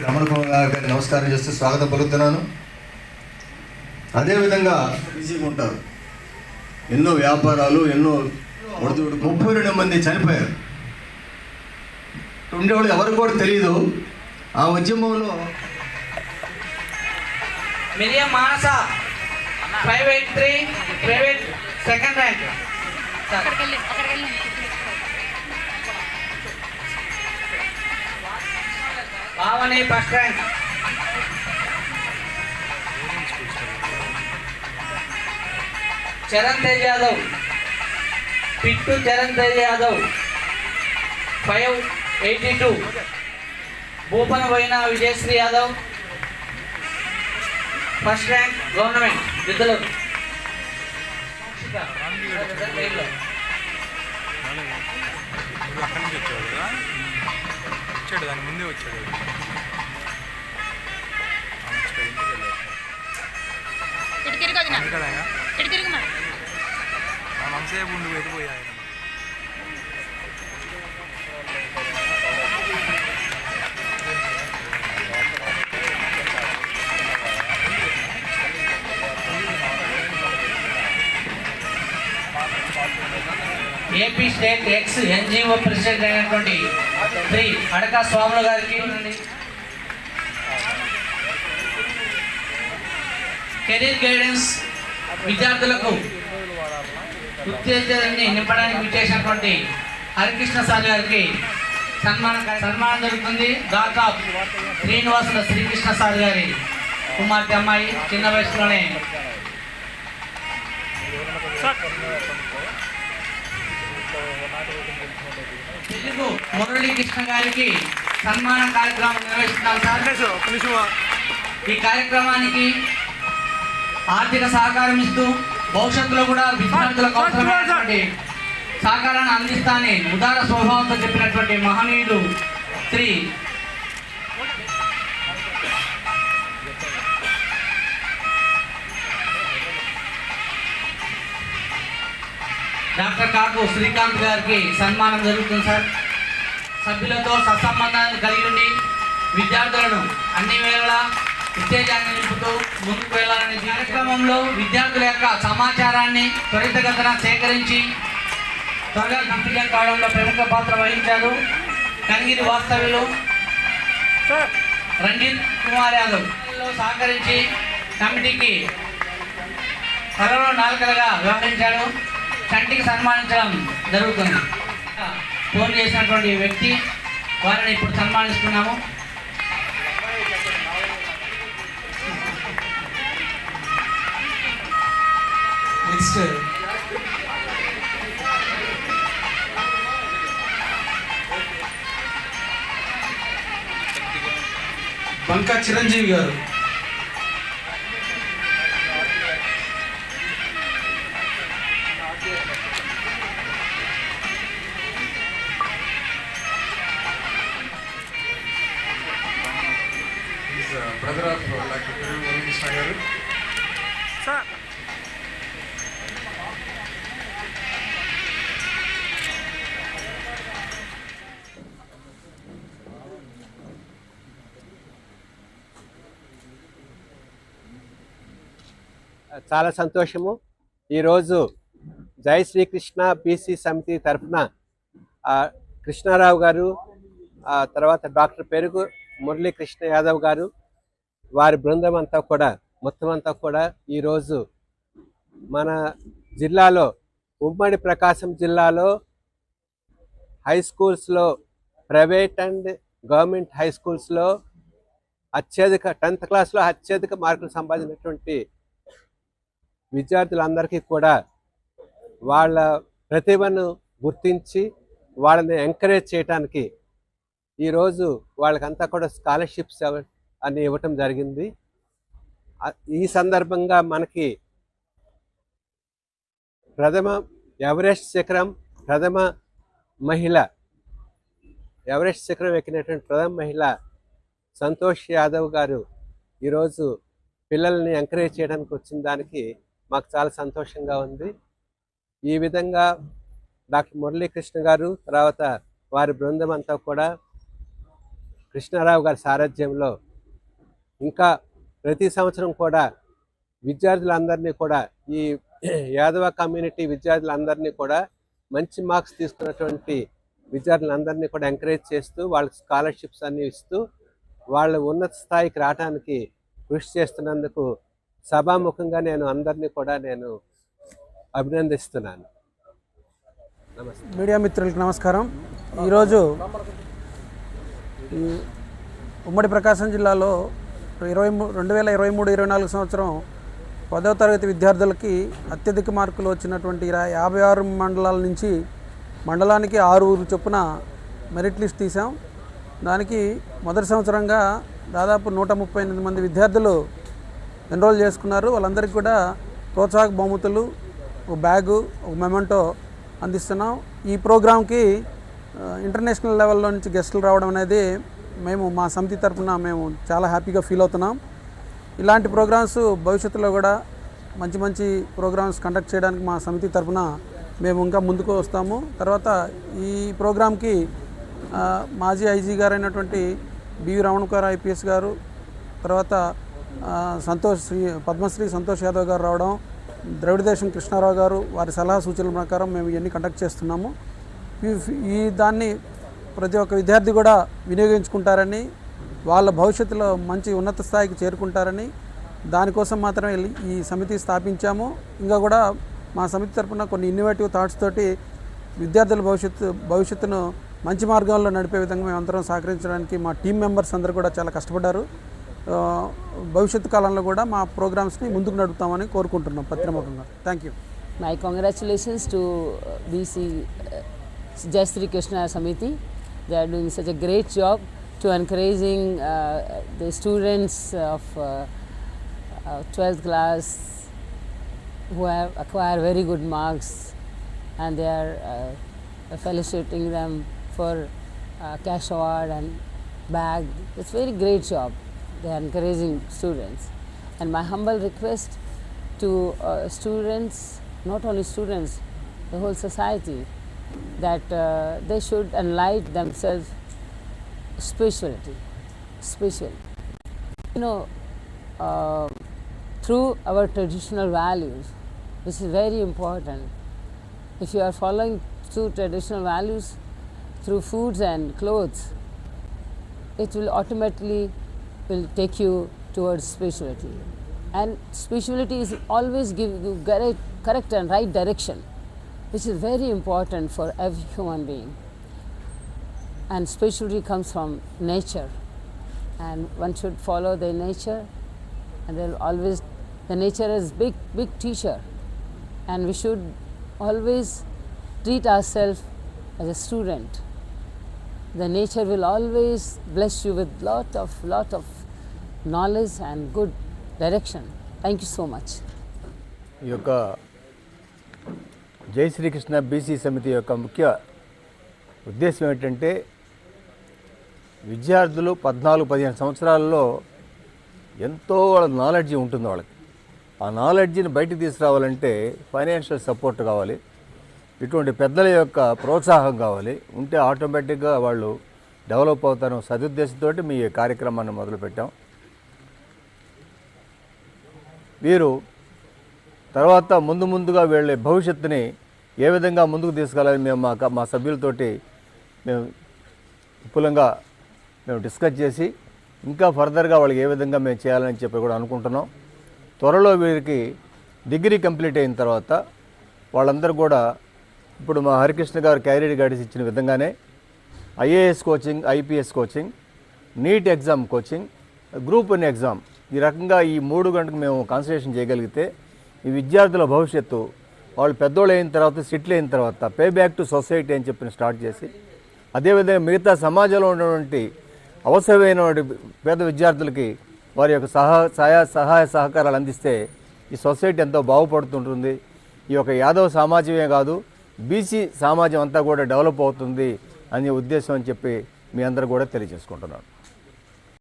రమణ కుమార్ గారికి నమస్కారం చేస్తూ స్వాగతం పలుకుతున్నాను. అదేవిధంగా బిజీగా ఉంటారు ఎన్నో వ్యాపారాలు ఎన్నో ముప్పై రెండు మంది చనిపోయారు. ఉండేవాళ్ళు ఎవరికి కూడా తెలియదు ఆ ఉద్యమంలో Miriam Manasa private three private second rank. Bhavani first rank Charan Tej Yadav. పిట్టు Charan Tej Yadav. Five eighty two. భూపన పోయిన Vijayasri Yadav. First rank government విద్యలో అక్కడి నుంచి కదా? వచ్చాడు దాని ముందే వచ్చాడు. మనసేపు ఉండి వెళ్ళిపోయా ఆయన AP state ex NGO president అయినటువంటి శ్రీ అడకా స్వాముల గారికి. కెరీర్ గైడెన్స్ విద్యార్థులకు ఉత్తేజాన్ని నింపడానికి విచ్చేసినటువంటి హరికృష్ణ సార్ గారికి సన్మానం సన్మానం జరుగుతుంది. దాకా శ్రీనివాసుల శ్రీకృష్ణ సార్ గారి కుమార్తె అమ్మాయి చిన్న వయసులోనే. సార్. మురళీకృష్ణ గారికి సన్మాన కార్యక్రమం నిర్వహిస్తున్నాం సార్. ఈ కార్యక్రమానికి ఆర్థిక సహకారం ఇస్తూ భవిష్యత్తులో కూడా విద్యార్థులకు అవసరమైనటువంటి సహకారాన్ని అందిస్తానని ఉదార స్వభావంతో చెప్పినటువంటి మహనీయుడు శ్రీ డాక్టర్ కాకు శ్రీకాంత్ గారికి సన్మానం జరుగుతుంది సార్. సభ్యులతో సత్సంబంధాన్ని కలిగి ఉండి విద్యార్థులను అన్ని వేళలా ఉత్తేజాన్ని నింపుతూ ముందుకు వెళ్ళాలనే కార్యక్రమంలో విద్యార్థుల యొక్క సమాచారాన్ని త్వరితగతిన సేకరించి త్వరగా కంప్లీట్ కావడంలో ప్రముఖ పాత్ర వహించారు. కనిగిరి వాస్తవ్యులు. రంజిత్ కుమార్ యాదవ్లో సహకరించి కమిటీకి త్వరలో నాలుకలుగా వ్యవహరించాడు కంటికి సన్మానించడం జరుగుతుంది. ఫోన్ చేసినటువంటి వ్యక్తి వారిని ఇప్పుడు సన్మానిస్తున్నాము. నెక్స్ట్ బంకా చిరంజీవి గారు. బ్రదర్ ఆఫ్ డాక్టర్ మురళీకృష్ణ గారు. సార్. చాలా సంతోషము. ఈరోజు జై శ్రీకృష్ణ బీసీ సమితి తరఫున ఆ, కృష్ణారావు గారు ఆ తర్వాత డాక్టర్ పెరుగు మురళీకృష్ణ యాదవ్ గారు వారి బృందం అంతా కూడా మొత్తం అంతా కూడా ఈరోజు మన జిల్లాలో ఉమ్మడి ప్రకాశం జిల్లాలో హై స్కూల్స్లో ప్రైవేట్ అండ్ గవర్నమెంట్ హై స్కూల్స్లో అత్యధిక టెన్త్ క్లాస్లో అత్యధిక మార్కులు సంపాదించినటువంటి విద్యార్థులందరికీ కూడా వాళ్ళ ప్రతిభను గుర్తించి వాళ్ళని ఎంకరేజ్ చేయడానికి ఈరోజు వాళ్ళకంతా కూడా స్కాలర్షిప్స్ అని ఇవ్వటం జరిగింది. ఈ సందర్భంగా మనకి ప్రథమ ఎవరెస్ట్ శిఖరం ప్రథమ మహిళ ఎవరెస్ట్ శిఖరం ఎక్కినటువంటి ప్రథమ మహిళ సంతోష్ యాదవ్ గారు ఈరోజు పిల్లల్ని ఎంకరేజ్ చేయడానికి వచ్చిన దానికి మాకు చాలా సంతోషంగా ఉంది. ఈ విధంగా డాక్టర్ మురళీకృష్ణ గారు తర్వాత వారి బృందం అంతా కూడా కృష్ణారావు గారి సారథ్యంలో ఇంకా ప్రతి సంవత్సరం కూడా విద్యార్థులందరినీ కూడా ఈ యాదవ కమ్యూనిటీ విద్యార్థులందరినీ కూడా మంచి మార్క్స్ తీసుకున్నటువంటి విద్యార్థులందరినీ కూడా ఎంకరేజ్ చేస్తూ వాళ్ళకి స్కాలర్షిప్స్ అన్ని ఇస్తూ వాళ్ళ ఉన్నత స్థాయికి రావడానికి కృషి చేస్తున్నందుకు సభాముఖంగా నేను అందరినీ కూడా నేను అభినందిస్తున్నాను. నమస్తే. మీడియా మిత్రులకు నమస్కారం. ఈరోజు ఉమ్మడి ప్రకాశం జిల్లాలో ఇరవై మూ రెండు వేల ఇరవై మూడు ఇరవై నాలుగు సంవత్సరం పదవ తరగతి విద్యార్థులకి అత్యధిక మార్కులు వచ్చినటువంటి ఇరా- యాభై ఆరు మండలాల నుంచి మండలానికి ఆరుగురు చొప్పున మెరిట్ లిస్ట్ తీసాం దానికి మొదటి సంవత్సరంగా దాదాపు నూట ముప్పై ఎనిమిది మంది విద్యార్థులు ఎన్రోల్ చేసుకున్నారు. వాళ్ళందరికీ కూడా ప్రోత్సాహక బహుమతులు ఒక బ్యాగు ఒక మెమెంటో అందిస్తున్నాం. ఈ ప్రోగ్రాంకి ఇంటర్నేషనల్ లెవెల్లో నుంచి గెస్టులు రావడం అనేది మేము మా సమితి తరఫున మేము చాలా హ్యాపీగా ఫీల్ అవుతున్నాం. ఇలాంటి ప్రోగ్రామ్స్ భవిష్యత్తులో కూడా మంచి మంచి ప్రోగ్రామ్స్ కండక్ట్ చేయడానికి మా సమితి తరఫున మేము ఇంకా ముందుకు వస్తాము. తర్వాత ఈ ప్రోగ్రాంకి మాజీ ఐజీ గారు అయినటువంటి బివి రమణకర్ ఐపీఎస్ గారు తర్వాత సంతోష్ శ్రీ పద్మశ్రీ సంతోష్ యాదవ్ గారు రావడం ద్రవిడదేశం కృష్ణారావు గారు వారి సలహా సూచనల ప్రకారం మేము ఇవన్నీ కండక్ట్ చేస్తున్నాము. ఈ దాన్ని ప్రతి ఒక్క విద్యార్థి కూడా వినియోగించుకుంటారని వాళ్ళ భవిష్యత్తులో మంచి ఉన్నత స్థాయికి చేరుకుంటారని దానికోసం మాత్రమే ఈ- సమితి స్థాపించాము. ఇంకా కూడా మా సమితి తరపున కొన్ని ఇన్నోవేటివ్ థాట్స్ తోటి విద్యార్థుల భవిష్యత్తు భవిష్యత్తును మంచి మార్గంలో నడిపే విధంగా మేము అందరం సహకరించడానికి మా టీం మెంబర్స్ అందరూ కూడా చాలా కష్టపడ్డారు. భవిష్యత్తు కాలంలో కూడా మా ప్రోగ్రామ్స్ని ముందుకు నడుపుతామని కోరుకుంటున్నాం పత్రిముఖంగా. Thank you my congratulations to BC Jayasri Krishna Samiti They are doing such a great job to encouraging uh, the students of uh, uh, 12th class who have acquire very good marks and they are uh, fellowshipping them for uh, cash award and bag. It's very great job. They are encouraging students. And my humble request to uh, students, not only students, the whole society, that uh, they should enlighten themselves spirituality, spiritually. You know, uh, through our traditional values, which is very important. If you are following through traditional values, through foods and clothes, it will automatically will take you towards spirituality. And spirituality is always give you correct, correct and right direction, which is very important for every human being. And spirituality comes from nature, and one should follow the nature, and there always the nature is big, big teacher, and we should always treat ourselves as a student the nature will always bless you with lot of lot of knowledge and good direction thank you so much ఈ యొక్క జై Srikrishna BC సమితి యొక్క ముఖ్య ఉద్దేశం ఏంటంటే విద్యార్థులు పద్నాలుగు పదిహేను సంవత్సరాల్లో ఎంతో వాళ్ళ నాలెడ్జి ఉంటుంది వాళ్ళకి. ఆ నాలెడ్జిని బయటకు తీసుకురావాలంటే ఫైనాన్షియల్ సపోర్ట్ కావాలి ఇటువంటి పెద్దల యొక్క ప్రోత్సాహం కావాలి. ఉంటే ఆటోమేటిక్గా వాళ్ళు డెవలప్ అవుతారు సదుద్దేశంతో మీ కార్యక్రమాన్ని మొదలుపెట్టాం. వీరు తర్వాత ముందు ముందుగా వీళ్ళ భవిష్యత్తుని ఏ విధంగా ముందుకు తీసుకెళ్ళాలని మేము మా మా సభ్యులతోటి మేము విపులంగా మేము డిస్కస్ చేసి ఇంకా ఫర్దర్గా వాళ్ళకి ఏ విధంగా మేము చేయాలని చెప్పి కూడా అనుకుంటున్నాం. త్వరలో వీరికి డిగ్రీ కంప్లీట్ అయిన తర్వాత వాళ్ళందరూ కూడా ఇప్పుడు మా హరికృష్ణ గారు క్యారియర్ గైడెన్స్ ఇచ్చిన విధంగానే IAS coaching IPS coaching NEET exam coaching group one exam ఈ రకంగా ఈ మూడు గంటకు మేము కాన్సన్ట్రేషన్ చేయగలిగితే ఈ విద్యార్థుల భవిష్యత్తు వాళ్ళు పెద్దోళ్ళు అయిన తర్వాత సిట్లు అయిన తర్వాత పే బ్యాక్ టు సొసైటీ అని చెప్పి స్టార్ట్ చేసి అదేవిధంగా మిగతా సమాజంలో ఉన్నటువంటి అవసరమైన పేద విద్యార్థులకి వారి యొక్క సహా సహాయ సహాయ సహకారాలు అందిస్తే ఈ సొసైటీ ఎంతో బాగుపడుతుంటుంది. ఈ యొక్క యాదవ సమాజమే కాదు బీసీ సమాజం అంతా కూడా డెవలప్ అవుతుంది అనే ఉద్దేశం అని చెప్పి మీ అందరూ కూడా తెలియజేసుకుంటున్నాను.